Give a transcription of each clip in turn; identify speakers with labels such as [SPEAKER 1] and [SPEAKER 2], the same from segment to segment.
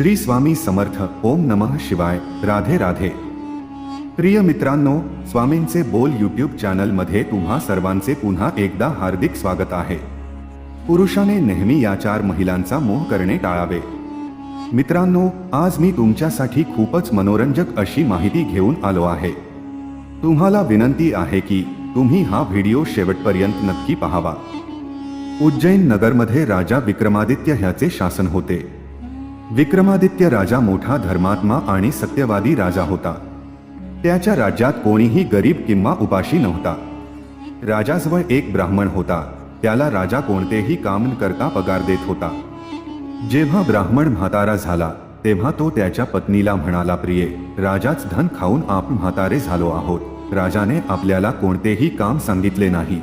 [SPEAKER 1] श्री स्वामी समर्थ, ओम नमः शिवाय, राधे राधे। प्रिय मित्रांनो, स्वामींचे बोल यूट्यूब चॅनलमध्ये तुम्हा सर्वांचे पुन्हा एकदा हार्दिक स्वागत आहे. पुरुषाने नेहमी या चार महिलांचा मोह करणे टाळावे. मित्रांनो, आज मी तुमच्यासाठी खूपच मनोरंजक अशी माहिती घेऊन आलो आहे. तुम्हाला विनंती आहे की तुम्ही हा व्हिडिओ शेवटपर्यंत नक्की पाहावा. उज्जैन नगरमध्ये राजा विक्रमादित्य ह्याचे शासन होते. विक्रमादित्य राजा मोठा धर्मात्मा आणि सत्यवादी राजा होता. त्याच्या राज्यात कोणीही गरीब किंवा उपाशी नव्हता. राजाजवळ एक ब्राह्मण होता. त्याला राजा कोणतेही काम करता पगार देत होता. जेव्हा ब्राह्मण म्हातारा झाला तेव्हा तो त्याच्या पत्नीला म्हणाला प्रिये राजाच धन खाऊन आपण म्हातारे झालो आहोत. राजाने आपल्याला कोणतेही काम सांगितले नाही.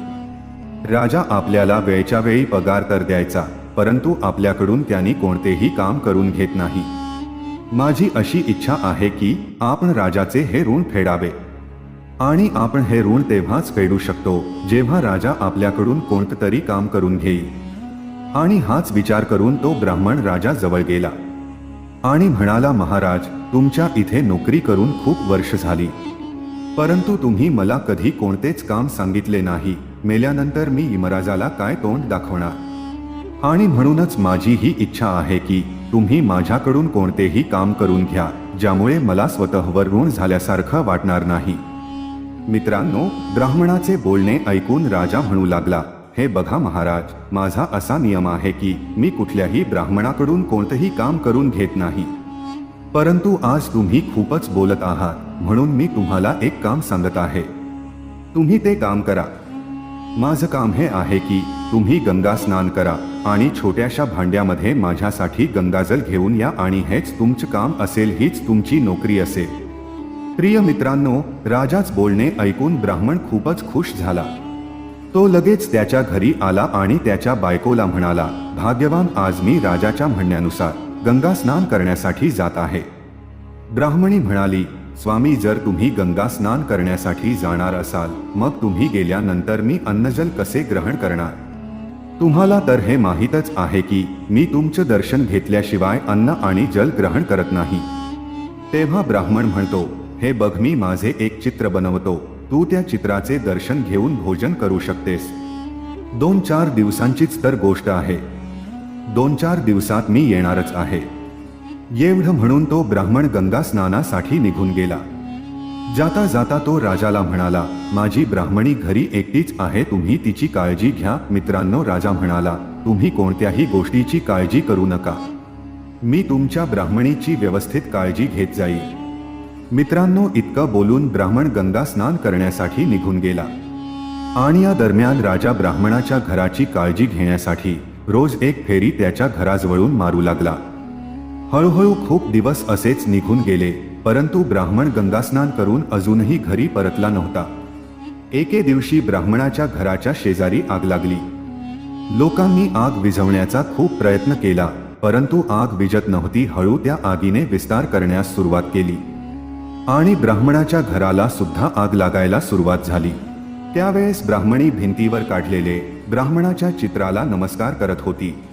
[SPEAKER 1] राजा आपल्याला वेळच्या वेळी पगार तर द्यायचा. परंतु आपल्याकडून त्यांनी कोणतेही काम करून घेत नाही. माझी अशी इच्छा आहे की आपण राजाचे हे ऋण फेडावे. आणि आपण हे ऋण तेव्हाच फेडू शकतो जेव्हा राजा आपल्याकडून कोणतरी काम करून घेईल. आणि हाच विचार करून तो ब्राह्मण राजा जवळ गेला. आणि म्हणाला महाराज तुमच्या इथे नोकरी करून खूप वर्ष झाली. परंतु तुम्ही मला कधी कोणतेच काम सांगितले नाही. मेल्यानंतर मी यमराजाला काय तोंड दाखवणार? आणि म्हणूनच माझी ही इच्छा आहे की तुम्ही माझ्याकडून कोणतेही काम करून घ्या ज्यामुळे मला स्वतःवर ऋण झाल्यासारखं वाटणार नाही. मित्रांनो ब्राह्मणाचे बोलणे ऐकून राजा म्हणू लागला हे बघा महाराज माझा असा नियम आहे की मी कुठल्याही ब्राह्मणाकडून कोणतंही काम करून घेत नाही. परंतु आज तुम्ही खूपच बोलत आहात म्हणून मी तुम्हाला एक काम सांगत आहे. तुम्ही ते काम करा माझं काम हे आहे की तुम्ही गंगा स्नान करा आणि छोट्याशा भांड्यामध्ये माझ्यासाठी गंगाजल घेऊन या आणि हेच तुमचं काम असेल हीच तुमची नोकरी असेल प्रिय मित्रांनो राजाच बोलणे ऐकून ब्राह्मण खूपच खुश झाला. तो लगेच त्याच्या घरी आला आणि त्याच्या बायकोला म्हणाला भाग्यवान आज मी राजाच्या म्हणण्यानुसार गंगा स्नान करण्यासाठी जात आहे. ब्राह्मणी म्हणाली स्वामी जर तुम्ही गंगा स्नान करण्यासाठी जाणार असाल मग तुम्ही गेल्यानंतर मी अन्नजल कसे ग्रहण करणार? तुम्हाला तर हे माहीतच आहे की मी तुमचं दर्शन घेतल्याशिवाय अन्न आणि जल ग्रहण करत नाही. तेव्हा ब्राह्मण म्हणतो हे बघ मी माझे एक चित्र बनवतो. तू त्या चित्राचे दर्शन घेऊन भोजन करू शकतेस. दोन चार दिवसांचीच तर गोष्ट आहे. दोन चार दिवसात मी येणारच आहे. एवढं म्हणून तो ब्राह्मण गंगा स्नानासाठी निघून गेला. जाता जाता तो राजाला म्हणाला माझी ब्राह्मणी घरी एकटीच आहे तुम्ही तिची काळजी घ्या. मित्रांनो राजा म्हणाला तुम्ही कोणत्याही गोष्टीची काळजी करू नका. मी तुमच्या ब्राह्मणीची व्यवस्थित काळजी घेत जाईल मित्रांनो इतकं बोलून ब्राह्मण गंगा स्नान करण्यासाठी निघून गेला. आणि या दरम्यान राजा ब्राह्मणाच्या घराची काळजी घेण्यासाठी रोज एक फेरी त्याच्या घराजवळून मारू लागला. हळूहळू खूप दिवस असेच निघून गेले परंतु ब्राह्मण गंगास्नान करून अजूनही घरी परतला नव्हता. एके दिवशी ब्राह्मणाच्या घराच्या शेजारी आग लागली. लोकांनी आग विझवण्याचा खूप प्रयत्न केला परंतु आग विजत नव्हती हळू त्या आगीने विस्तार करण्यास सुरुवात केली. आणि ब्राह्मणाच्या घराला सुद्धा आग लागायला सुरुवात झाली. त्यावेळेस ब्राह्मणी भिंतीवर काढलेले ब्राह्मणाच्या चित्राला नमस्कार करत होती.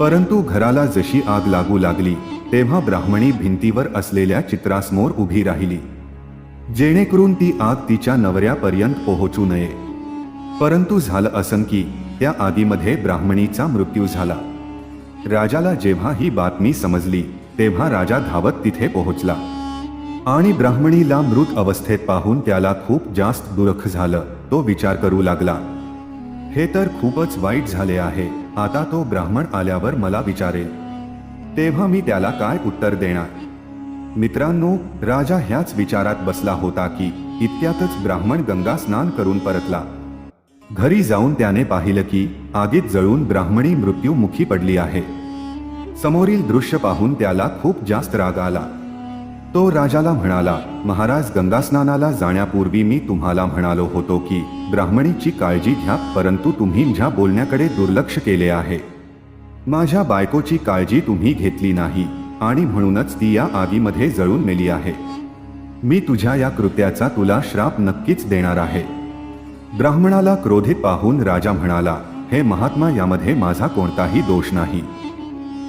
[SPEAKER 1] परंतु घराला जशी आग लागू लागली तेव्हा ब्राह्मणी भिंतीवर असलेल्या चित्रासमोर उभी राहिली. जेणेकरून ती आग तिच्या नवऱ्यापर्यंत पोहोचू नये. परंतु झालं असं की त्या आगीमध्ये ब्राह्मणीचा मृत्यू झाला. राजाला जेव्हा ही बातमी समजली तेव्हा राजा धावत तिथे पोहोचला. आणि ब्राह्मणीला मृत अवस्थेत पाहून त्याला खूप जास्त दुःख झालं तो विचार करू लागला. हे तर खूपच वाईट झाले आहे. आता तो ब्राह्मण आल्यावर मला विचारेल तेव्हा मी त्याला काय उत्तर देणार? मित्रांनो राजा ह्याच विचारात बसला होता की इतक्यातच ब्राह्मण गंगा स्नान करून परतला. घरी जाऊन त्याने पाहिलं की आगीत जळून ब्राह्मणी मृत्यूमुखी पडली आहे. समोरील दृश्य पाहून त्याला खूप जास्त राग आला. तो राजाला म्हणाला महाराज गंगास्नानाला जाण्यापूर्वी मी तुम्हाला म्हणालो होतो की ब्राह्मणीची काळजी घ्या परंतु तुम्ही माझ्या बोलण्याकडे दुर्लक्ष केले आहे. माझ्या बायकोची काळजी तुम्ही घेतली नाही आणि म्हणूनच ती या आगीमध्ये जळून मेली आहे. मी तुझ्या या कृत्याचा तुला श्राप नक्कीच देणार आहे. ब्राह्मणाला क्रोधित पाहून राजा म्हणाला हे महात्मा यामध्ये माझा कोणताही दोष नाही.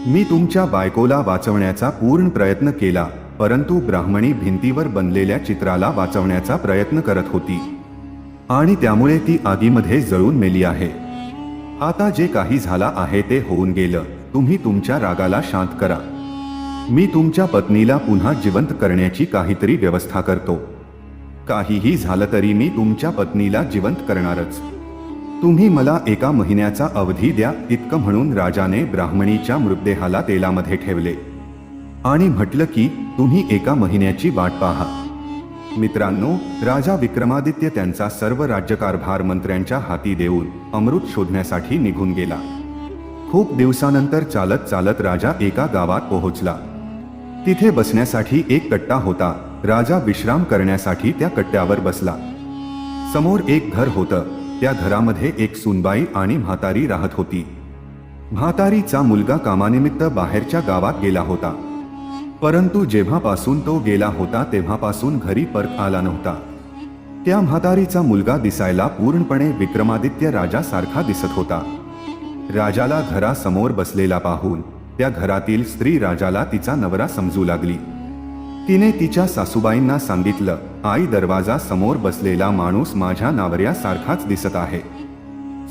[SPEAKER 1] मी तुमच्या बायकोला वाचवण्याचा पूर्ण प्रयत्न केला परंतु ब्राह्मणी भिंतीवर बनलेल्या चित्राला वाचवण्याचा प्रयत्न करत होती. आणि त्यामुळे ती आगीमध्ये जळून मेली आहे. आता जे काही झाला आहे ते होऊन गेलं. तुम्ही तुमच्या रागाला शांत करा. मी तुमच्या पत्नीला पुन्हा जिवंत करण्याची काहीतरी व्यवस्था करतो. काहीही झालं तरी मी तुमच्या पत्नीला जिवंत करणारच. तुम्ही मला एका महिन्याचा अवधी द्या इतकं म्हणून राजाने ब्राह्मणीच्या मृतदेहाला तेलामध्ये ठेवले. आणि म्हटलं की तुम्ही एका महिन्याची वाट पाहा. मित्रांनो राजा विक्रमादित्य त्यांचा सर्व राज्यकारभार मंत्र्यांच्या हाती देऊन अमृत शोधण्यासाठी निघून गेला. खूप दिवसानंतर चालत चालत राजा एका गावात पोहोचला. तिथे बसण्यासाठी एक कट्टा होता. राजा विश्राम करण्यासाठी त्या कट्ट्यावर बसला. समोर एक घर होतं. त्या घरामध्ये एक सुनबाई आणि म्हातारी राहत होती. म्हातारीचा मुलगा कामानिमित्त बाहेरच्या गावात गेला होता. परंतु जेव्हापासून तो गेला होता तेव्हापासून घरी परत आला नव्हता. त्या म्हातारीचा मुलगा दिसायला पूर्णपणे विक्रमादित्य राजासारखा दिसत होता. राजाला घरासमोर बसलेला पाहून त्या घरातील स्त्री राजाला तिचा नवरा समजू लागली. तिने तिच्या सासूबाईंना सांगितलं आई दरवाजा समोर बसलेला माणूस माझ्या नावऱ्यासारखाच दिसत आहे.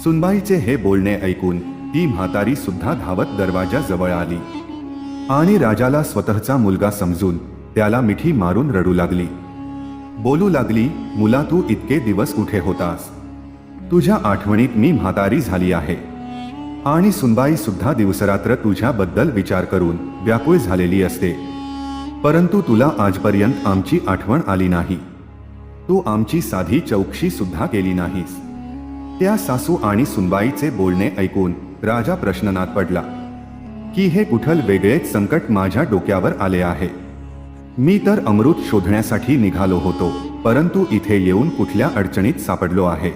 [SPEAKER 1] सुनबाईचे हे बोलणे ऐकून ती म्हातारी सुद्धा धावत दरवाजाजवळ आली. आणि राजाला स्वतःचा मुलगा समजून त्याला मिठी मारून रडू लागली. बोलू लागली मुला तू इतके दिवस कुठे होतास? तुझ्या आठवणीत मी म्हातारी झाली आहे. आणि सुनबाई सुद्धा दिवसरात्र तुझ्याबद्दल विचार करून व्याकुळ झालेली असते. परंतु तुला आजपर्यंत आमची आठवण आली नाही. तू आमची साधी चौकशी सुद्धा केली नाहीस. त्या सासू आणि सुनबाईचे बोलणे ऐकून राजा प्रश्ननात पडला. की हे कुठल वेगळेच संकट माझ्या डोक्यावर आले आहे. मी तर अमृत शोधण्यासाठी निघालो होतो परंतु इथे येऊन कुठल्या अडचणीत सापडलो आहे.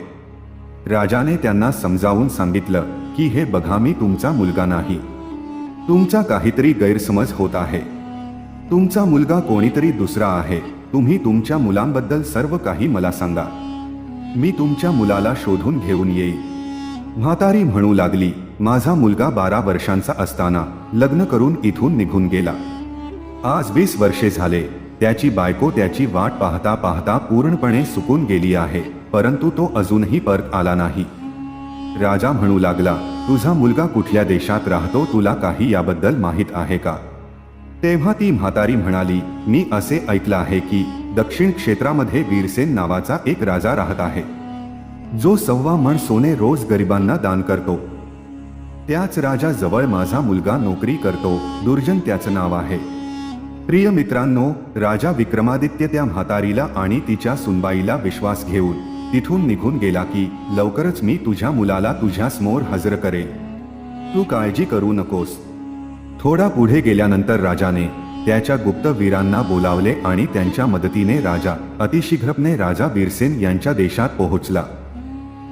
[SPEAKER 1] राजाने त्यांना समजावून सांगितलं की हे बघा मी तुमचा मुलगा नाही. तुमचा काहीतरी गैरसमज होत आहे. तुमचा मुलगा कोणीतरी दुसरा आहे. तुम्ही तुमच्या मुलांबद्दल सर्व काही मला सांगा. मी तुमच्या मुलाला शोधून घेऊन येईल म्हातारी म्हणू लागली माझा मुलगा बारा वर्षांचा असताना लग्न करून इथून निघून गेला. आज वीस वर्षे झाले त्याची बायको त्याची वाट पाहता पाहता पूर्णपणे सुकून गेली आहे परंतु तो अजूनही परत आला नाही. राजा म्हणू लागला तुझा मुलगा कुठल्या देशात राहतो तुला काही याबद्दल माहीत आहे का? तेव्हा ती म्हातारी म्हणाली मी असे ऐकलं आहे की दक्षिण क्षेत्रामध्ये वीरसेन नावाचा एक राजा राहत आहे. जो सव्वा मण सोने रोज गरिबांना दान करतो. त्याच राजाजवळ माझा मुलगा नोकरी करतो. दुर्जन त्याचं नाव आहे. प्रिय मित्रांनो राजा विक्रमादित्य त्या म्हातारीला आणि तिच्या सुनबाईला विश्वास घेऊन तिथून निघून गेला की लवकरच मी तुझ्या मुलाला तुझ्या समोर हजर करेन. तू काळजी करू नकोस. थोडा पुढे गेल्यानंतर राजाने त्याच्या गुप्त वीरांना बोलावले आणि त्यांच्या मदतीने राजा अतिशीघ्रपणे राजा बिरसेन यांच्या देशात पोहोचला.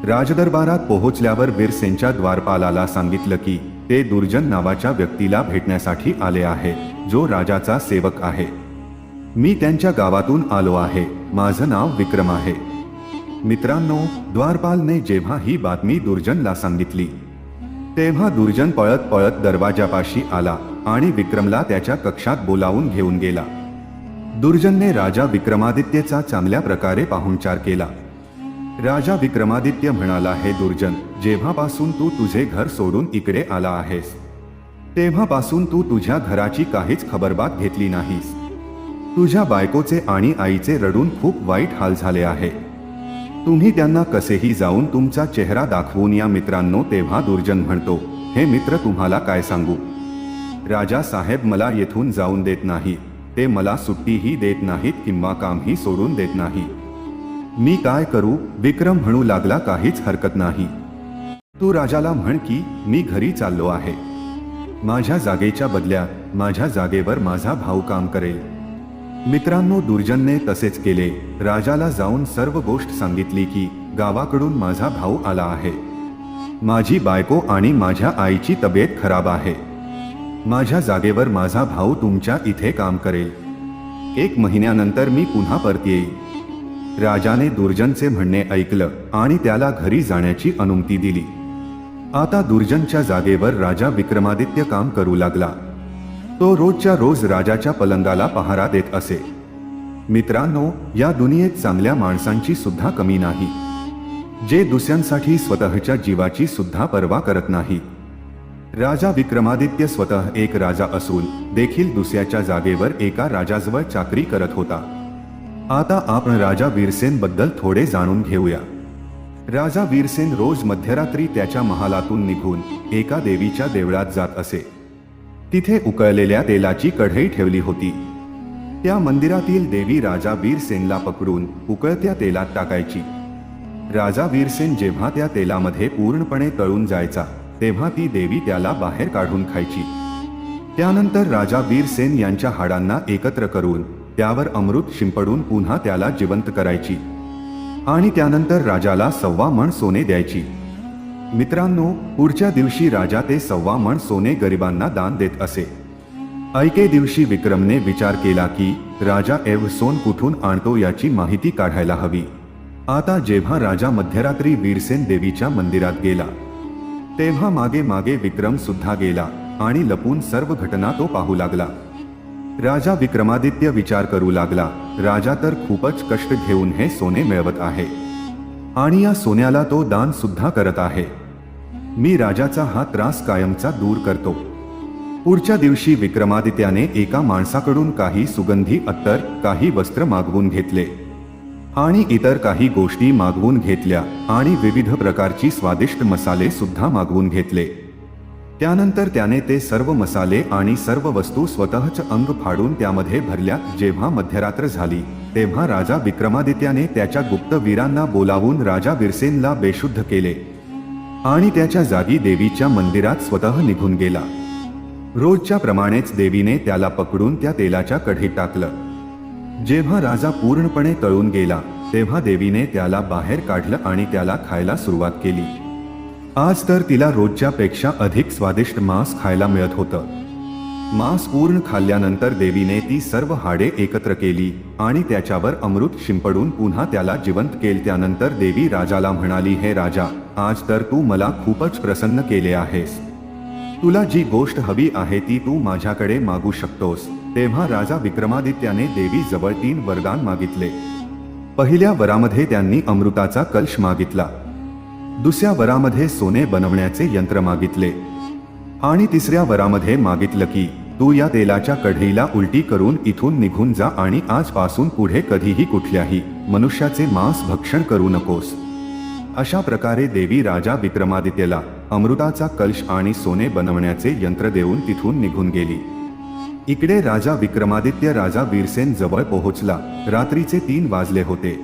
[SPEAKER 1] राजदरबारात पोहोचल्यावर बिरसेनच्या द्वारपालाला सांगितलं की ते दुर्जन नावाच्या व्यक्तीला भेटण्यासाठी आले आहे जो राजाचा सेवक आहे. मी त्यांच्या गावातून आलो आहे माझं नाव विक्रम आहे. मित्रांनो द्वारपालने जेव्हा ही बातमी दुर्जनला सांगितली तेव्हा दुर्जन पळत पळत दरवाजापाशी आला आणि विक्रमला त्याच्या कक्षात बोलावून घेऊन गेला. दुर्जनने राजा विक्रमादित्यचा चांगल्या प्रकारे पाहुणचार केला. राजा विक्रमादित्य म्हणाला हे दुर्जन जेव्हापासून तू तुझे घर सोडून इकडे आला आहेस तेव्हापासून तू तुझ्या घराची काहीच खबरबात घेतली नाहीस. तुझ्या बायकोचे आणि आईचे रडून खूप वाईट हाल झाले आहे. तुम्ही त्यांना कसेही जाऊन तुमचा चेहरा दाखवून या मित्रांनो तेव्हा दुर्जन म्हणतो हे मित्र तुम्हाला काय सांगू? राजा साहेब मला येथून जाऊन देत नाही. ते मला सुट्टीही देत नाहीत किंवा कामही सोडून देत नाही. मी काय करू? विक्रम म्हणू लागला काहीच हरकत नाही. तू राजाला म्हण की मी घरी चाललो आहे. माझ्या जागेच्या बदल्या माझ्या जागेवर माझा भाऊ काम करेल. मित्रांनो दुर्जनने तसेच केले. राजाला जाऊन सर्व गोष्ट सांगितली की गावाकडून माझा भाऊ आला आहे. माझी बायको आणि माझ्या आईची तब्येत खराब आहे. माझ्या जागेवर माझा भाऊ तुमच्या इथे काम करेल. एक महिन्यानंतर मी पुन्हा परत येईल. राजाने दुर्जनचे म्हणणे ऐकलं आणि त्याला घरी जाण्याची अनुमती दिली. आता दुर्जनच्या जागेवर राजा विक्रमादित्य काम करू लागला. तो रोजच्या रोज राजाच्या पलंगाला पहारा देत असे. मित्रांनो या दुनियेत चांगल्या माणसांची सुद्धा कमी नाही. जे दुसऱ्यांसाठी स्वतःच्या जीवाची सुद्धा पर्वा करत नाही. राजा विक्रमादित्य स्वतः एक राजा असून देखील दुसऱ्याच्या जागेवर एका राजाजवळ चाकरी करत होता. आता आपण राजा वीरसेन बद्दल थोडे जाणून घेऊया. राजा वीरसेन रोज मध्यरात्री त्याच्या महालातून निघून एका देवीच्या देवळात जात असे. तिथे उकळलेल्या तेलाची कढई ठेवली होती. त्या मंदिरातील देवी राजा वीरसेनला पकडून उकळत्या तेलात टाकायची. राजा वीरसेन जेव्हा त्या तेलामध्ये पूर्णपणे तळून जायचा तेव्हा ती देवी त्याला बाहेर काढून खायची. त्यानंतर राजा वीरसेन यांच्या हाडांना एकत्र करून त्यावर अमृत शिंपडून पुन्हा त्याला जिवंत करायची. आणि त्यानंतर राजाला सव्वा मण सोने द्यायची. मित्रांनो पुढच्या दिवशी राजा ते सव्वा मण सोने गरिबांना दान देत असे. ऐके दिवशी विक्रमने विचार केला की राजा एव सोन कुठून आणतो याची माहिती काढायला हवी. आता जेव्हा राजा मध्यरात्री वीरसेन देवीच्या मंदिरात गेला तेव्हा मागे मागे विक्रम सुद्धा गेला आणि लपून सर्व घटना तो पाहू लागला. राजा विक्रमादित्य विचार करू लागला. राजा तर खूपच कष्ट घेऊन हे सोने मिळवत आहे. आणि या सोन्याला तो दान सुद्धा करत आहे. मी राजाचा हा त्रास कायमचा दूर करतो. पुढच्या दिवशी विक्रमादित्याने एका माणसाकडून काही सुगंधी अत्तर काही वस्त्र मागवून घेतले. आणि इतर काही गोष्टी मागवून घेतल्या आणि विविध प्रकारची स्वादिष्ट मसाले सुद्धा मागवून घेतले. त्यानंतर त्याने ते सर्व मसाले आणि सर्व वस्तू स्वतःच अंग फाडून त्यामध्ये भरल्या. जेव्हा मध्यरात्र झाली तेव्हा राजा विक्रमादित्याने त्याच्या गुप्त वीरांना बोलावून राजा विरसेनला बेशुद्ध केले आणि त्याच्या जागी देवीच्या मंदिरात स्वतः निघून गेला. रोजच्या प्रमाणेच देवीने त्याला पकडून त्या तेलाच्या कढीत टाकलं. जेव्हा राजा पूर्णपणे तळून गेला तेव्हा देवीने त्याला बाहेर काढलं आणि त्याला खायला सुरुवात केली. आज तर तिला रोजच्या पेक्षा अधिक स्वादिष्ट मांस खायला मिळत होतं. मांस पूर्ण खाल्ल्यानंतर देवीने ती सर्व हाडे एकत्र केली आणि त्याच्यावर अमृत शिंपडून पुन्हा त्याला जिवंत केले त्यानंतर देवी राजाला म्हणाली हे राजा आज तर तू मला खूपच प्रसन्न केले आहेस. तुला जी गोष्ट हवी आहे ती तू माझ्याकडे मागू शकतोस. तेव्हा राजा विक्रमादित्याने देवी जवळ तीन वरदान मागितले. पहिल्या वरामध्ये त्यांनी अमृताचा कलश मागितला. दुसऱ्या वरामध्ये सोने बनवण्याचे यंत्र मागितले. आणि तिसऱ्या वरामध्ये मागितलं की तू या तेलाच्या कढईला उलटी करून इथून निघून जा आणि आजपासून पुढे कधीही कुठल्याही मनुष्याचे मांस भक्षण करू नकोस. अशा प्रकारे देवी राजा विक्रमादित्यला अमृताचा कलश आणि सोने बनवण्याचे यंत्र देऊन तिथून निघून गेली. इकडे राजा विक्रमादित्य राजा वीरसेन जवळ पोहोचला. रात्रीचे तीन वाजले होते.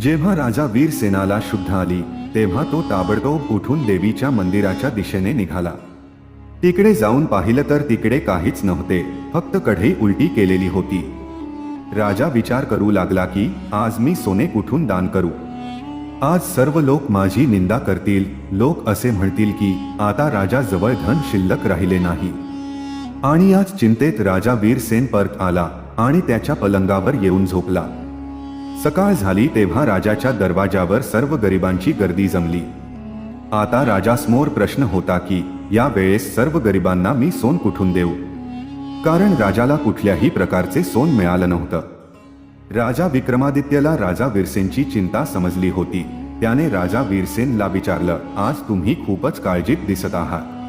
[SPEAKER 1] जेव्हा राजा वीरसेनाला शुद्ध आली तेव्हा तो ताबडतोब उठून देवीच्या मंदिराच्या दिशेने निघाला. तिकडे जाऊन पाहिलं तर तिकडे काहीच नव्हते फक्त कढई उलटी केलेली होती. राजा विचार करू लागला की आज मी सोने कुठून दान करू? आज सर्व लोक माझी निंदा करतील लोक असे म्हणतील की आता राजा जवळ धन शिल्लक राहिले नाही. आणि आज चिंतेत राजा वीरसेन परत आला आणि त्याच्या पलंगावर येऊन झोपला. सकाळ झाली तेव्हा राजाच्या दरवाजावर सर्व गरिबांची गर्दी जमली. आता राजासमोर प्रश्न होता की या वेळेस सर्व गरिबांना मी सोन कुठून देऊ? कारण राजाला कुठल्याही प्रकारचे सोन मिळालं नव्हतं. राजा विक्रमादित्यला राजा वीरसेनची चिंता समजली होती. त्याने राजा वीरसेनला विचारलं आज तुम्ही खूपच काळजीत दिसत आहात.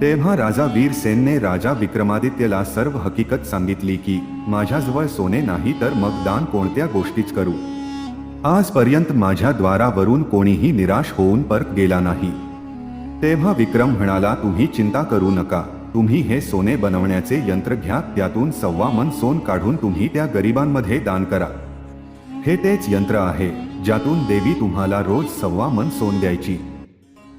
[SPEAKER 1] तेव्हा राजा वीरसेनने राजा विक्रमादित्यला सर्व हकीकत सांगितली की माझ्याजवळ सोने नाही तर मग दान कोणत्या गोष्टीच करू? आजपर्यंत माझ्या द्वारावरून कोणीही निराश होऊन परत गेला नाही. तेव्हा विक्रम म्हणाला तुम्ही चिंता करू नका. तुम्ही हे सोने बनवण्याचे यंत्र घ्या. त्यातून सव्वा मन सोन काढून तुम्ही त्या गरिबांमध्ये दान करा. हे तेच यंत्र आहे ज्यातून देवी तुम्हाला रोज सव्वा मन सोन द्यायची.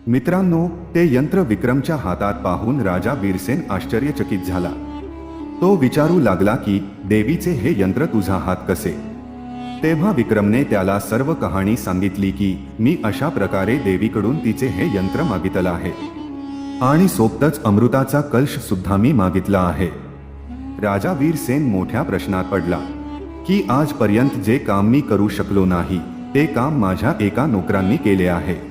[SPEAKER 1] मित्रांनो ते यंत्र विक्रमच्या हातात पाहून राजा बीरसेन आश्चर्यचकित झाला. तो विचारू लागला की देवीचे हे यंत्र तुझा हात कसे? तेव्हा विक्रमने त्याला सर्व कहाणी सांगितली की मी अशा प्रकारे देवीकडून तिचे हे यंत्र मागितलं आहे. आणि सोबतच अमृताचा कलश सुद्धा मी मागितला आहे. राजा वीरसेन मोठ्या प्रश्नात पडला की आजपर्यंत जे काम मी करू शकलो नाही ते काम माझ्या एका नोकरांनी केले आहे.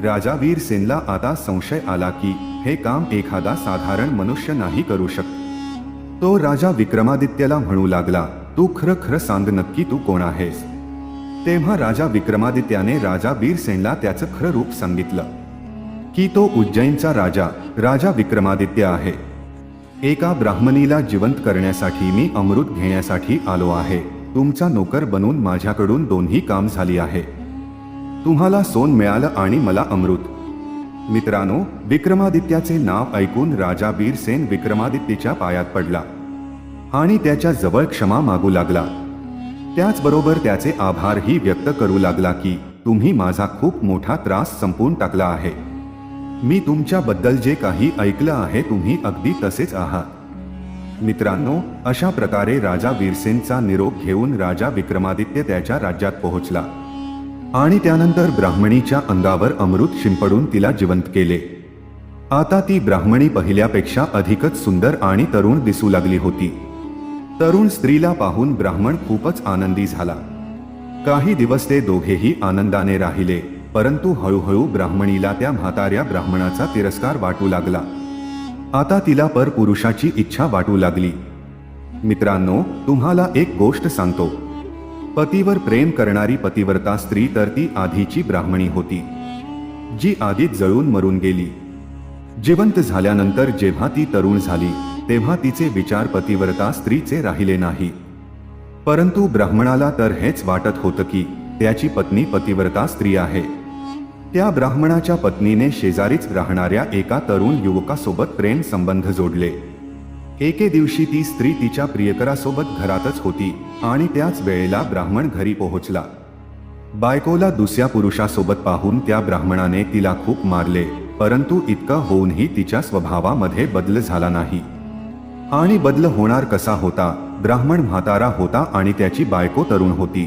[SPEAKER 1] राजा वीरसेनला आता संशय आला की हे काम एखादा साधारण मनुष्य नाही करू शकत तो राजा विक्रमादित्याला म्हणू लागला तू खरं खरं सांग नक्की तू कोण आहेस. तेव्हा राजा विक्रमादित्याने राजा वीरसेनला त्याचं खरं रूप सांगितलं की तो उज्जैनचा राजा राजा विक्रमादित्य आहे. एका ब्राह्मणीला जिवंत करण्यासाठी मी अमृत घेण्यासाठी आलो आहे. तुमचा नोकर बनून माझ्याकडून दोन्ही काम झाली आहे. तुम्हाला सोन मिळालं आणि मला अमृत. मित्रांनो विक्रमादित्याचे नाव ऐकून राजा बीरसेन विक्रमादित्यच्या पायात पडला आणि त्याच्याजवळ क्षमा मागू लागला. त्याचबरोबर त्याचे आभारही व्यक्त करू लागला की तुम्ही माझा खूप मोठा त्रास संपवून टाकला आहे. मी तुमच्याबद्दल जे काही ऐकलं आहे तुम्ही अगदी तसेच आहात. मित्रांनो अशा प्रकारे राजा वीरसेनचा निरोप घेऊन राजा विक्रमादित्य त्याच्या राज्यात पोहोचला. आणि त्यानंतर ब्राह्मणीच्या अंगावर अमृत शिंपडून तिला जिवंत केले. आता ती ब्राह्मणी पहिल्यापेक्षा अधिकच सुंदर आणि तरुण दिसू लागली होती. तरुण स्त्रीला पाहून ब्राह्मण खूपच आनंदी झाला. काही दिवस ते दोघेही आनंदाने राहिले परंतु हळूहळू ब्राह्मणीला त्या म्हाताऱ्या ब्राह्मणाचा तिरस्कार वाटू लागला. आता तिला परपुरुषाची इच्छा वाटू लागली. मित्रांनो तुम्हाला एक गोष्ट सांगतो. पतीवर प्रेम करणारी पतिव्रता स्त्री तर ती आधीची ब्राह्मणी होती जी आधीच जळून मरून गेली. जिवंत झाल्यानंतर जेव्हा ती तरुण झाली तेव्हा तिचे विचार पतिव्रता स्त्रीचे राहिले नाही. परंतु ब्राह्मणाला तर हेच वाटत होतं की त्याची पत्नी पतिव्रता स्त्री आहे. त्या ब्राह्मणाच्या पत्नीने शेजारीच राहणाऱ्या एका तरुण युवकासोबत प्रेम संबंध जोडले. एके दिवशी ती स्त्री तिच्या प्रियकरासोबत घरातच होती आणि त्याच वेळेला ब्राह्मण घरी पोहोचला. बायकोला दुसऱ्या पुरुषासोबत पाहून त्या ब्राह्मणाने तिला खूप मारले परंतु इतकं होऊनही तिच्या स्वभावामध्ये बदल झाला नाही. आणि बदल होणार कसा होता? ब्राह्मण म्हातारा होता आणि त्याची बायको तरुण होती.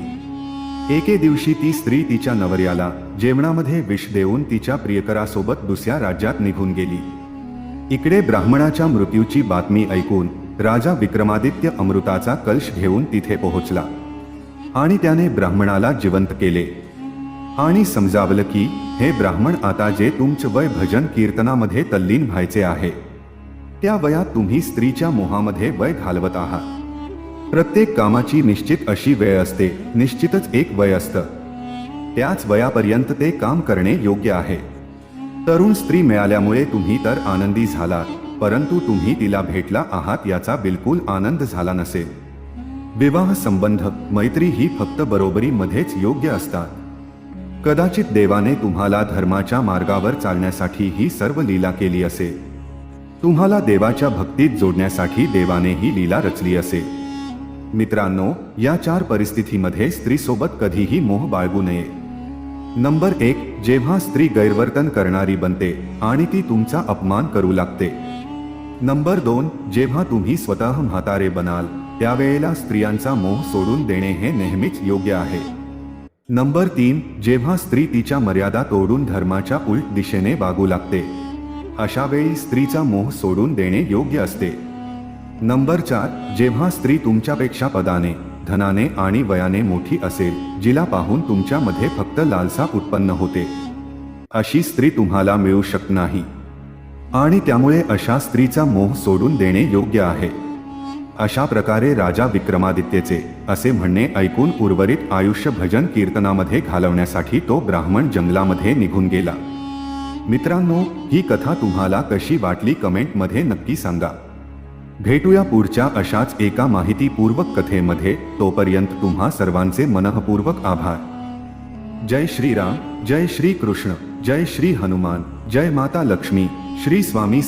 [SPEAKER 1] एके दिवशी ती स्त्री तिच्या नवर्याला जेवणामध्ये विष देऊन तिच्या प्रियकरासोबत दुसऱ्या राज्यात निघून गेली. इकडे ब्राह्मणाच्या मृत्यूची बातमी ऐकून राजा विक्रमादित्य अमृताचा कलश घेऊन तिथे पोहोचला. आणि त्याने ब्राह्मणाला जिवंत केले. आणि समजावलं की हे ब्राह्मण आता जे तुमचं वय भजन कीर्तनामध्ये तल्लीन व्हायचे आहे त्या वयात तुम्ही स्त्रीच्या मोहामध्ये वय घालवत आहात. प्रत्येक कामाची निश्चित अशी वेळ असते निश्चितच एक वय असतं. त्याच वयापर्यंत ते काम करणे योग्य आहे. तरुण स्त्री मिळाल्यामुळे तुम्ही तर आनंदी झालात परंतु तुम्ही तिला भेटला आहात याचा बिलकुल आनंद झाला नसेल. विवाह संबंध मैत्री ही फक्त बरोबरीमध्येच योग्य असतात. कदाचित देवाने तुम्हाला धर्माच्या मार्गावर चालण्यासाठी ही सर्व लीला केली असेल. तुम्हाला देवाच्या भक्तीत जोडण्यासाठी देवाने ही लीला रचली असेल. मित्रांनो या चार परिस्थितीमध्ये स्त्रीसोबत कधीही मोह बाळगू नये. नंबर एक जेव्हा स्त्री गैरवर्तन करणारी बनते आणि ती तुमचा अपमान करू लागते. नंबर दोन जेव्हा तुम्ही स्वतः म्हातारे बनाल त्यावेळेला स्त्रियांचा मोह सोडून देणे हे नेहमीच योग्य आहे. नंबर तीन जेव्हा स्त्री तिच्या मर्यादा तोडून धर्माच्या उलट दिशेने वागू लागते अशा वेळी स्त्रीचा मोह सोडून देणे योग्य असते. नंबर चार जेव्हा स्त्री तुमच्यापेक्षा पदाने धनाने आणि वयाने मोठी असेल जिला पाहून तुमच्यामध्ये फक्त लालसा उत्पन्न होते. अशी स्त्री तुम्हाला मिळू शकत नाही. आणि त्यामुळे अशा स्त्रीचा मोह सोडून देणे योग्य आहे. अशा प्रकारे राजा विक्रमादित्यचे असे म्हणणे ऐकून उर्वरित आयुष्य भजन कीर्तनामध्ये घालवण्यासाठी तो ब्राह्मण जंगलामध्ये निघून गेला. मित्रांनो ही कथा तुम्हाला कशी वाटली कमेंटमध्ये नक्की सांगा. भेटूया पुढच्या अशाच एका माहितीपूर्वक कथेमध्ये, तोपर्यंत तुम्हा सर्वांचे मनःपूर्वक आभार. जय श्रीराम, जय श्री कृष्ण जय श्री हनुमान, जय माता लक्ष्मी, श्री स्वामी